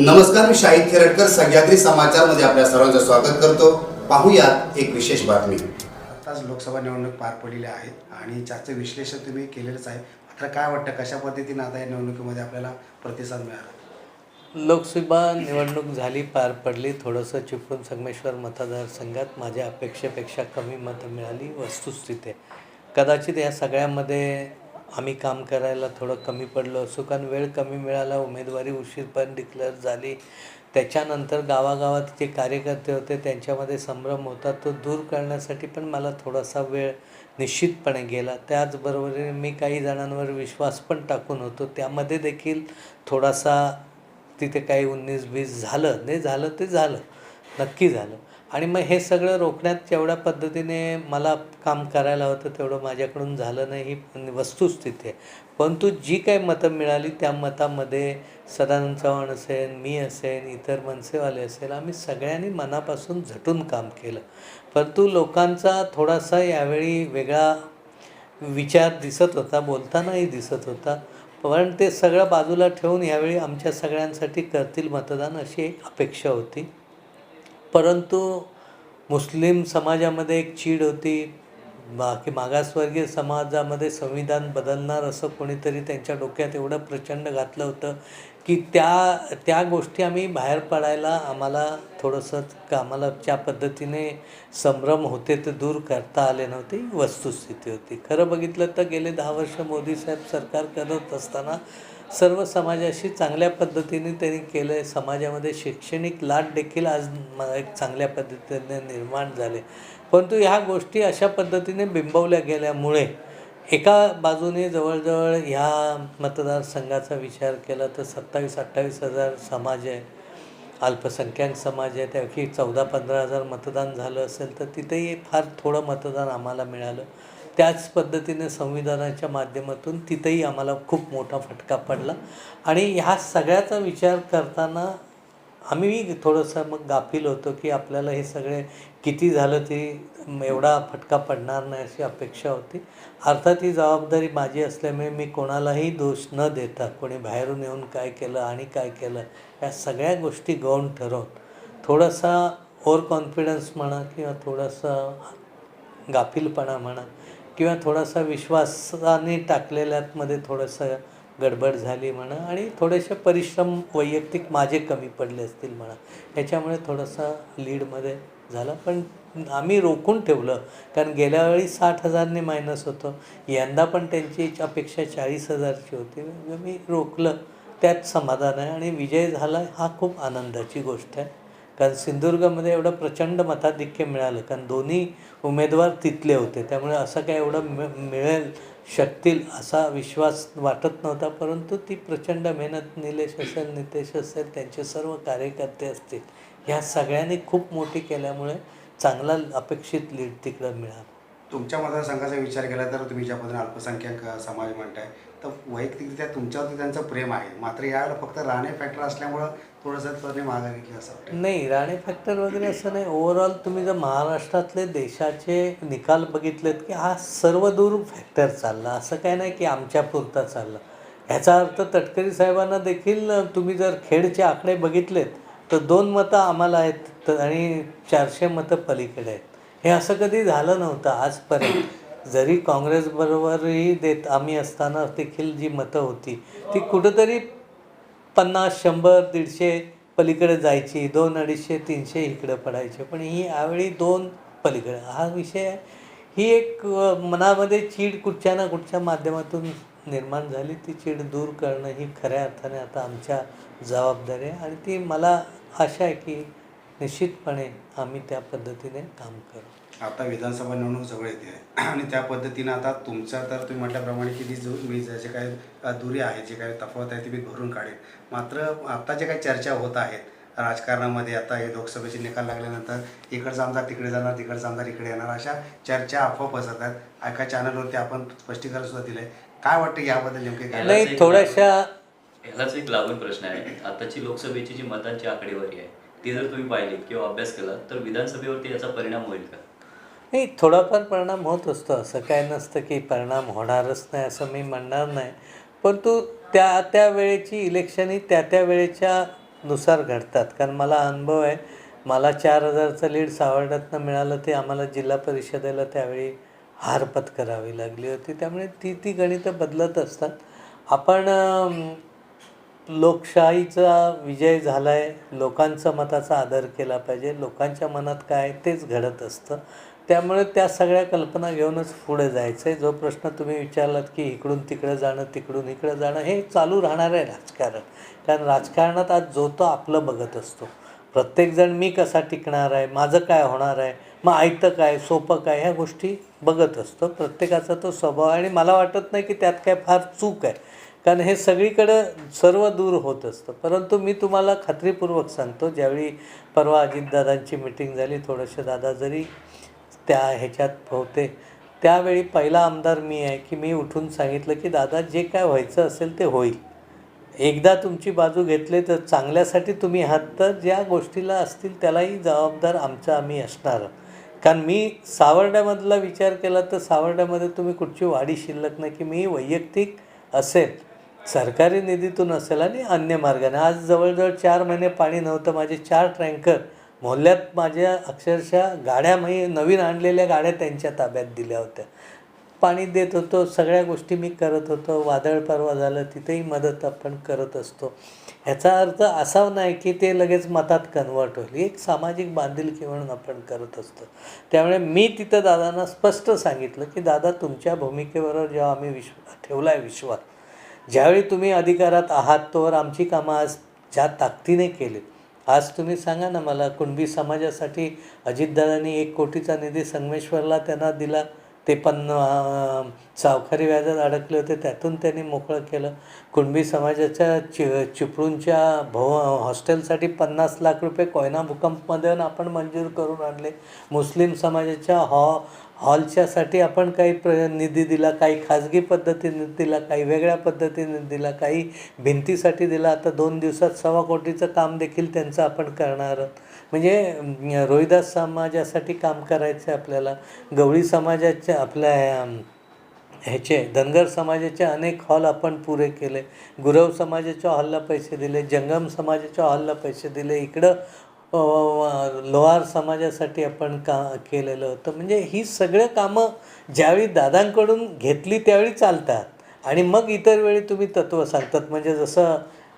नमस्कार मी शाहिद खेरटकर सह्याद्री समाचारमध्ये आपल्या सर्वांचं स्वागत करतो. पाहूयात एक विशेष बातमी. आताच लोकसभा निवडणूक पार पडलेली आहे आणि त्याचं विश्लेषण तुम्ही केलेलंच आहे. मात्र काय वाटतं कशा पद्धतीनं आता या निवडणुकीमध्ये आपल्याला प्रतिसाद मिळाला? लोकसभा निवडणूक झाली पार पडली. थोडंसं चिपळूण संगमेश्वर मतदारसंघात माझ्या अपेक्षेपेक्षा कमी मतं मिळाली वस्तुस्थिती आहे. कदाचित या सगळ्यामध्ये आम्ही काम करायला थोडं कमी पडलो असू कारण वेळ कमी मिळाला उमेदवारी उशीरपर्यंत डिक्लेअर झाली. त्याच्यानंतर गावागावात जे कार्यकर्ते होते त्यांच्यामध्ये संभ्रम होता. तो दूर करण्यासाठी पण मला थोडासा वेळ निश्चितपणे गेला. त्याचबरोबरीने मी काही जणांवर विश्वास पण टाकून होतो. त्यामध्ये देखील थोडासा तिथे काही उन्नीस बीस झालं. नाही झालं ते झालं. नक्की झालं. आणि मग हे सगळं रोखण्यात जेवढ्या पद्धतीने मला काम करायला होतं तेवढं माझ्याकडून झालं नाही. ही वस्तुस्थिती आहे. परंतु जी काही मतं मिळाली त्या मतामध्ये सदानंद चव्हाण असेल मी असेल इतर मनसेवाले असेल आम्ही सगळ्यांनी मनापासून झटून काम केलं. परंतु लोकांचा थोडासा यावेळी वेगळा विचार दिसत होता बोलतानाही दिसत होता. पण ते सगळं बाजूला ठेवून यावेळी आमच्या सगळ्यांसाठी करतील मतदान अशी एक अपेक्षा होती. परंतु मुस्लिम समाजामध्ये एक चीड होती. बाकी मागासवर्गीय समाजामध्ये संविधान बदलणार असं कोणीतरी त्यांच्या डोक्यात एवढं प्रचंड घातलं होतं की त्या त्या गोष्टी आम्ही बाहेर पडायला आम्हाला थोडंसं का आम्हाला ज्या पद्धतीने संभ्रम होते ते दूर करता आले नव्हते. वस्तुस्थिती होती. खरं बघितलं तर गेले दहा वर्ष मोदी साहेब सरकार करत असताना सर्व समाजाशी चांगल्या पद्धतीने त्यांनी केलं आहे. समाजामध्ये शैक्षणिक लाट देखील आज एक चांगल्या पद्धतीने निर्माण झाले. परंतु ह्या गोष्टी अशा पद्धतीने बिंबवल्या गेल्यामुळे एका बाजूने जवळजवळ ह्या मतदारसंघाचा विचार केला तर सत्तावीस अठ्ठावीस हजार समाज आहे. अल्पसंख्याक समाज आहे. त्यापैकी चौदा पंधरा हजार मतदान झालं असेल तर तिथेही फार थोडं मतदान आम्हाला मिळालं. त्याच पद्धतीने संविधानाच्या माध्यमातून तिथेही आम्हाला खूप मोठा फटका पडला. आणि ह्या सगळ्याचा विचार करताना आम्ही थोडंसं मग गाफील होतो की आपल्याला हे सगळे किती झालं ते एवढा फटका पडणार नाही अशी अपेक्षा होती. अर्थात ही जबाबदारी माझी असल्यामुळे मी कोणालाही दोष न देता कोणी बाहेरून येऊन काय केलं आणि काय केलं या सगळ्या गोष्टी गौण ठरवून थोडासा ओव्हर कॉन्फिडन्स म्हणा किंवा थोडासा गाफीलपणा म्हणा किंवा थोडासा विश्वासाने टाकलेल्यामध्ये थोडंसं गडबड झाली म्हणा आणि थोडेसे परिश्रम वैयक्तिक माझे कमी पडले असतील म्हणा. ह्याच्यामुळे थोडंसं लीडमध्ये झालं. पण आम्ही रोखून ठेवलं. कारण गेल्या वेळी साठ हजारने मायनस होतं. यंदा पण त्यांची अपेक्षा चाळीस हजारची होती. मी रोखलं. त्यात समाधान आहे आणि विजय झाला. हा खूप आनंदाची गोष्ट आहे. कारण सिंधुदुर्गमध्ये एवढं प्रचंड मताधिक्य मिळालं कारण दोन्ही उमेदवार तिथले होते. त्यामुळे असं काय एवढं मि मिळेल शकतील असा विश्वास वाटत नव्हता परंतु ती प्रचंड मेहनत निलेश असेल नितेश असेल त्यांचे सर्व कार्यकर्ते असतील ह्या सगळ्यांनी खूप मोठी केल्यामुळे चांगला अपेक्षित लीड तिकडं मिळाला. तुमच्या मतदारसंघाचा विचार केला तर तुम्ही ज्या पद्धतीने अल्पसंख्याक समाज म्हणताय तर वैयक्तिकरित्या तुमच्यावरती त्यांचं प्रेम आहे. मात्र यावेळेला फक्त राणे फॅक्टर असल्यामुळं थोडंसं त्यांनी माघार घेतली असं वाटतं नाही राणे फॅक्टर वगैरे असं नाही. ओव्हरऑल तुम्ही जर महाराष्ट्रातले देशाचे निकाल बघितलेत की हा सर्व दूर फॅक्टर चालला. असं काय नाही की आमच्या पुरता चालला. ह्याचा अर्थ तटकरी साहेबांना देखील तुम्ही जर खेडचे आकडे बघितलेत तर दोन मतं आम्हाला आहेत तर आणि चारशे मतं पलीकडे आहेत. हे असं कधी झालं नव्हतं आजपर्यंत. जरी काँग्रेसबरोबरही देत आम्ही असताना देखील जी मतं होती ती कुठंतरी पन्नास शंभर दीडशे पलीकडे जायची दोन अडीचशे तीनशे इकडे पडायचे. पण ही यावेळी दोन पलीकडे. हा विषय ही एक मनामध्ये चीड कुठच्या ना कुठच्या माध्यमातून निर्माण झाली. ती चीड दूर करणं ही खऱ्या अर्थाने आता आमच्या जबाबदारी आहे. आणि ती मला आशा आहे की निश्चितपणे आम्ही त्या पद्धतीने काम करू. आता विधानसभा निवडणूक जवळ येते. आणि त्या पद्धतीनं आता तुमचा तर तुम्ही म्हटल्याप्रमाणे की जो मी जे काही दुरी आहे जे काही तफावत आहे ती मी भरून काढेन. मात्र आता जे काही चर्चा होत आहेत राजकारणामध्ये आता हे लोकसभेचे निकाल लागल्यानंतर इकडचा आमदार तिकडे जाणार तिकडचा आमदार इकडे येणार अशा चर्चा अफवा पसरत आहेत. एका चॅनलवरती आपण स्पष्टीकरण सुद्धा दिलंय. काय वाटतं याबद्दल नेमके काय? नाही थोड्याशा ह्यालाच एक लागून प्रश्न आहे. आताची लोकसभेची जी मतांची आकडेवारी आहे ती जर तुम्ही पाहिली किंवा अभ्यास केला तर विधानसभेवरती याचा परिणाम होईल का? नाही थोडाफार परिणाम होत असतो. असं काय नसतं की परिणाम होणारच नाही असं मी म्हणणार नाही. परंतु त्या त्या वेळेची इलेक्शन ही त्या त्या वेळेच्या नुसार घडतात. कारण मला अनुभव आहे मला चार हजारचं लीड सावर्ड्यातनं मिळालं ते आम्हाला जिल्हा परिषदेला त्यावेळी हार पत्करावी लागली होती. त्यामुळे ती ती गणितं बदलत असतात. आपण लोकशाहीचा विजय झाला आहे लोकांचा मताचा आदर केला पाहिजे. लोकांच्या मनात काय तेच घडत असतं. त्यामुळे त्या सगळ्या कल्पना घेऊनच पुढे जायचं आहे जो प्रश्न तुम्ही विचारलात की इकडून तिकडे जाणं तिकडून इकडे जाणं हे चालू राहणार आहे राजकारण. कारण राजकारणात आज जो तो आपलं बघत असतो. प्रत्येकजण मी कसा टिकणार आहे माझं काय होणार आहे मग ऐकतं काय सोपं काय ह्या गोष्टी बघत असतो. प्रत्येकाचा तो स्वभाव आहे आणि मला वाटत नाही की त्यात काय फार चूक आहे. कारण हे सगळीकडं सर्व दूर होत असतं. परंतु मी तुम्हाला खात्रीपूर्वक सांगतो ज्यावेळी परवा अजितदादांची मिटिंग झाली थोडंसं दादा जरी त्या ह्याच्यात होते. त्यावेळी पहिला आमदार मी आहे की मी उठून सांगितलं की दादा जे काय व्हायचं असेल ते होईल. एकदा तुमची बाजू घेतली तर चांगल्यासाठी तुम्ही आहात तर ज्या गोष्टीला असतील त्यालाही जबाबदार आमचा आम्ही असणार. कारण मी सावर्ड्यामधला विचार केला तर सावर्ड्यामध्ये तुम्ही कुठची वाढी शिल्लक नाही की मी वैयक्तिक असेल सरकारी निधीतून असेल आणि अन्य मार्गाने. आज जवळजवळ चार महिने पाणी नव्हतं माझे चार टँकर मोहल्ल्यात माझ्या अक्षरशः गाड्या मी नवीन आणलेल्या गाड्या त्यांच्या ताब्यात दिल्या होत्या. पाणी देत होतो सगळ्या गोष्टी मी करत होतो वादळ परवा झालं तिथेही मदत आपण करत असतो. ह्याचा अर्थ असा नाही की ते लगेच मतात कन्वर्ट होईल. एक सामाजिक बांधिलकी म्हणून आपण करत असतो. त्यामुळे मी तिथं दादांना स्पष्ट सांगितलं की दादा तुमच्या भूमिकेबरोबर जेव्हा आम्ही विश्व ठेवला आहे विश्वास ज्यावेळी तुम्ही अधिकारात आहात तोवर आमची कामं आज ज्या ताकदीने केलीत आज तुम्ही सांगा ना मला कुणबी समाजासाठी अजितदादांनी एक कोटीचा निधी संगमेश्वरला त्यांना दिला. ते पण सावकारी व्याजात अडकले होते. त्यातून त्यांनी मोकळं केलं. कुणबी समाजाच्या चि चिपळूणच्या भव हॉस्टेलसाठी पन्नास लाख रुपये कोयना भूकंपमध्ये आपण मंजूर करून आणले. मुस्लिम समाजाच्या हॉ हॉलच्यासाठी आपण काही प्र निधी दिला काही खाजगी पद्धतीने दिला काही वेगळ्या पद्धतीने दिला काही भिंतीसाठी दिला. आता दोन दिवसात सव्वा कोटीचं काम देखील त्यांचं आपण करणार आहोत. म्हणजे रोहिदास समाजासाठी काम करायचं आहे आपल्याला. गवळी समाजाच्या आपल्या ह्याचे धनगर समाजाचे अनेक हॉल आपण पुरे केले. गुरव समाजाच्या हॉलला पैसे दिले जंगम समाजाच्या हॉलला पैसे दिले. इकडं लोहार समाजासाठी आपण का केलेलं होतं? म्हणजे ही सगळं कामं ज्यावेळी दादांकडून घेतली त्यावेळी चालतात. आणि मग इतर वेळी तुम्ही तत्त्व सांगतात. म्हणजे जसं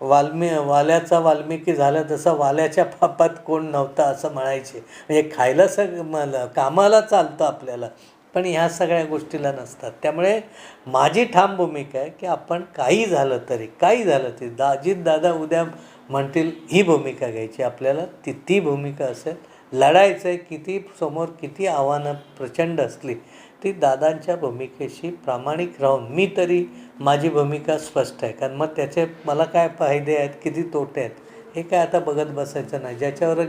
वाल्मी वाल्याचा वाल्मिकी झाला तसं वाल्याच्या पापात कोण नव्हता असं म्हणायचे. म्हणजे खायला सग मला कामाला चालतं आपल्याला. पण ह्या सगळ्या गोष्टीला नसतात. त्यामुळे माझी ठाम भूमिका आहे की आपण काही झालं तरी काही झालं तरी दाजीत दादा उद्या म्हणतील ही भूमिका घ्यायची आपल्याला ती ती भूमिका असेल. लढायचं आहे किती समोर किती आव्हानं प्रचंड असली ती दादांच्या भूमिकेशी प्रामाणिक राहून मी तरी माझी भूमिका स्पष्ट आहे. कारण मग त्याचे मला काय फायदे आहेत किती तोटे आहेत हे काय आता बघत बसायचं नाही. ज्याच्यावर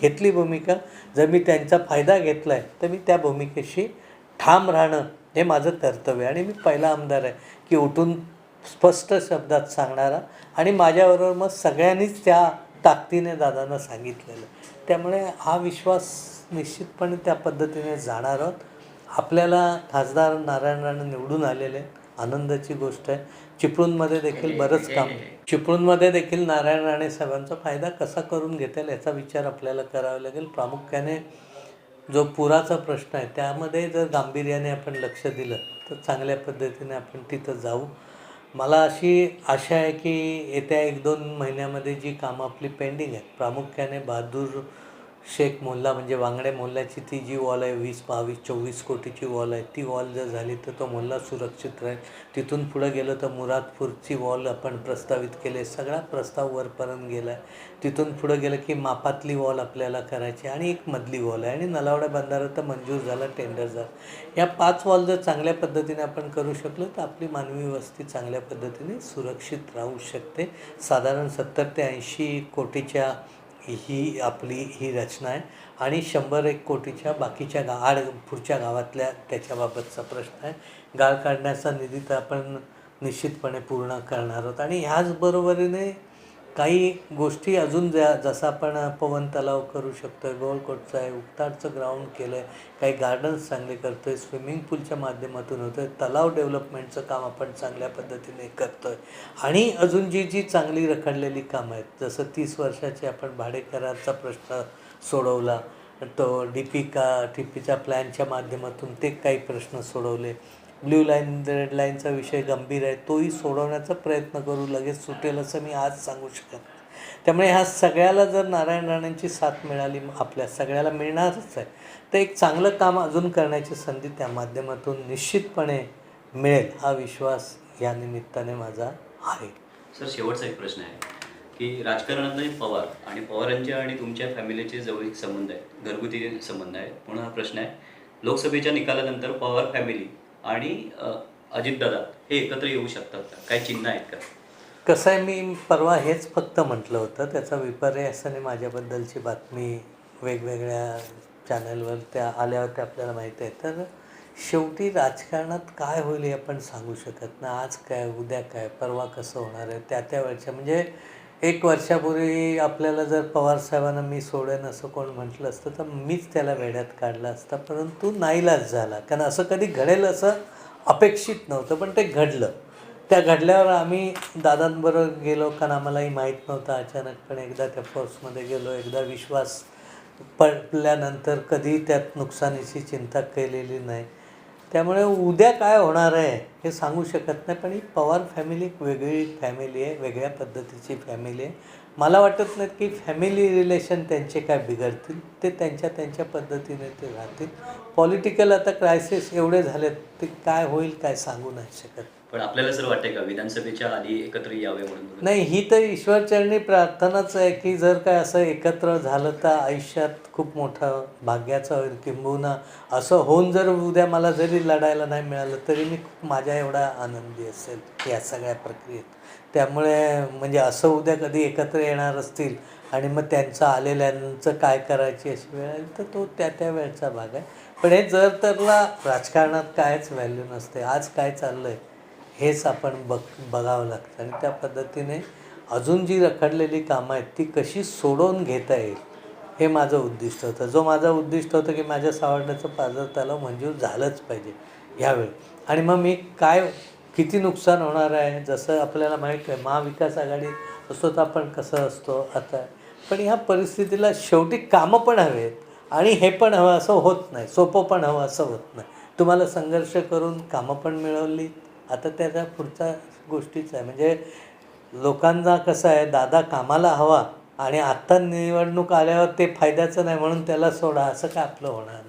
घेतली भूमिका जर मी त्यांचा फायदा घेतला आहे तर मी त्या भूमिकेशी ठाम राहणं हे माझं कर्तव्य आणि मी पहिला आमदार आहे की उठून स्पष्ट शब्दात सांगणारा आणि माझ्याबरोबर मग सगळ्यांनीच त्या ताकदीने दादांना सांगितलेलं. त्यामुळे हा विश्वास निश्चितपणे त्या पद्धतीने जाणार आहोत. आपल्याला खासदार नारायण राणे निवडून आलेले आहेत. आनंदाची गोष्ट आहे. चिपळूणमध्ये देखील बरंच काम चिपळूणमध्ये देखील नारायण राणे साहेबांचा फायदा कसा करून घेता येईल याचा विचार आपल्याला करावा लागेल. प्रामुख्याने जो पुराचा प्रश्न आहे त्यामध्ये जर गांभीर्याने आपण लक्ष दिलं तर चांगल्या पद्धतीने आपण तिथं जाऊ. मला अशी आशा आहे की येत्या एक दोन महिन्यामध्ये जी कामं आपली पेंडिंग आहेत प्रामुख्याने बहादूर शेख मोहल्ला म्हणजे वांगडे मोहल्ल्याची ती जी वॉल आहे वीस बावीस चोवीस कोटीची वॉल आहे ती वॉल जर झाली तर तो मोहल्ला सुरक्षित राहील. तिथून पुढं गेलं तर मुरादपूरची वॉल आपण प्रस्तावित केले. सगळा प्रस्ताव वरपर्यंत गेला आहे तिथून पुढं गेलं की मापातली वॉल आपल्याला करायची आणि एक मधली वॉल आहे. आणि नलावडा बंधारा तर मंजूर झाला टेंडर झाला. या पाच वॉल जर चांगल्या पद्धतीने आपण करू शकलो तर आपली मानवी वस्ती चांगल्या पद्धतीने सुरक्षित राहू शकते. साधारण सत्तर ते ऐंशी कोटीच्या ही आपली ही रचना आहे. आणि शंभर एक कोटीच्या बाकीच्या गा आड पुढच्या गावातल्या त्याच्याबाबतचा प्रश्न आहे. गाळ काढण्याचा निधी तर आपण निश्चितपणे पूर्ण करणार आहोत. आणि ह्याचबरोबरीने काही गोष्टी अजून ज्या जसं आपण पवन तलाव करू शकतो आहे गोलकोटचं आहे उक्ताडचं ग्राउंड केलं आहे काही गार्डन्स चांगले करतो आहे स्विमिंग पूलच्या माध्यमातून होतं आहे तलाव डेव्हलपमेंटचं काम आपण चांगल्या पद्धतीने करतो आहे आणि अजून जी जी चांगली रखडलेली कामं आहेत जसं तीस वर्षाचे आपण भाडेकरारचा प्रश्न सोडवला तो डी पी का डी पीच्या प्लॅनच्या माध्यमातून ते काही प्रश्न सोडवले ब्ल्यू लाईन रेड लाईनचा विषय गंभीर आहे तोही सोडवण्याचा प्रयत्न करू लगेच सुटेल असं मी आज सांगू शकत त्यामुळे ह्या सगळ्याला जर नारायण राणेंची साथ मिळाली आपल्या सगळ्याला मिळणारच आहे तर एक चांगलं काम अजून करण्याची संधी त्या माध्यमातून निश्चितपणे मिळेल हा विश्वास या निमित्ताने माझा आहे. सर शेवटचा एक प्रश्न आहे की राजकारणातले पवार आणि पवारांच्या आणि तुमच्या फॅमिलीचे जवळीक संबंध आहेत घरगुती संबंध आहे म्हणून हा प्रश्न आहे. लोकसभेच्या निकालानंतर पवार फॅमिली आणि अजितदादा हे एकत्र येऊ शकतात का? काय चिन्ह आहेत का? कसं आहे मी परवा हेच फक्त म्हटलं होतं. त्याचा विपर्यासाने माझ्याबद्दलची बातमी वेगवेगळ्या चॅनलवर त्या आल्यावर त्या आपल्याला माहीत आहे. तर शेवटी राजकारणात काय होईल हे आपण सांगू शकत नाही. आज काय उद्या काय परवा कसं होणार आहे त्या त्या वेळच्या. म्हणजे एक वर्षापूर्वी आपल्याला जर पवार साहेबांना मी सोडेन असं कोण म्हटलं असतं तर मीच त्याला वेड्यात काढला असता. परंतु नाईलाज झाला. कारण असं कधी घडेल असं अपेक्षित नव्हतं पण ते घडलं. त्या घडल्यावर आम्ही दादांबरोबर गेलो. कारण आम्हालाही माहीत नव्हतं. अचानकपणे एकदा त्या फोर्समध्ये गेलो. एकदा विश्वास पडल्यानंतर कधी त्यात नुकसानीची चिंता केलेली नाही. त्यामुळे उद्या काय होणार आहे हे सांगू शकत नाही पण ही पवार फॅमिली एक वेगळी फॅमिली आहे वेगळ्या पद्धतीची फॅमिली आहे. मला वाटत नाही की फॅमिली रिलेशन त्यांचे काय बिघडतील. ते त्यांच्या त्यांच्या पद्धतीने ते राहतील. पॉलिटिकल आता क्रायसिस एवढे झालेत ते काय होईल काय सांगू नाही शकत. पण आपल्याला सर वाटतंय का विधानसभेच्या आधी एकत्र यावे म्हणून? नाही ही तर ईश्वरचरणी प्रार्थनाच आहे की जर काय असं एकत्र झालं तर आयुष्यात खूप मोठं भाग्याचं होईल किंबहुना असं होऊन जर उद्या मला जरी लढायला नाही मिळालं तरी मी खूप माझ्या एवढा आनंदी असेल या सगळ्या प्रक्रियेत. त्यामुळे म्हणजे असं उद्या कधी एकत्र येणार असतील आणि मग त्यांचं आलेल्यांचं काय करायची अशी वेळ आली तर तो त्या त्या वेळचा भाग आहे. पण हे जर तरला राजकारणात कायच व्हॅल्यू नसते. आज काय चाललं आहे हेच आपण बघ बघावं लागतं. आणि त्या पद्धतीने अजून जी रखडलेली कामं आहेत ती कशी सोडवून घेता येईल हे माझं उद्दिष्ट होतं. जो माझं उद्दिष्ट होतं की माझ्या सावरण्याचं पाजर त्याला मंजूर झालंच पाहिजे ह्यावेळी आणि मग मी काय किती नुकसान होणार आहे? जसं आपल्याला माहीत आहे महाविकास आघाडी असतो तर आपण कसं असतो आता. पण ह्या परिस्थितीला शेवटी कामं पण हवेत आणि हे पण हवं असं होत नाही. सोपं पण हवं असं होत नाही. तुम्हाला संघर्ष करून कामं पण मिळवली. आता त्याच्या पुढच्या गोष्टीच आहे. म्हणजे लोकांना कसं आहे दादा कामाला हवा आणि आत्ता निवडणूक आल्यावर ते फायद्याचं नाही म्हणून त्याला सोडा. असं काय आपलं होणार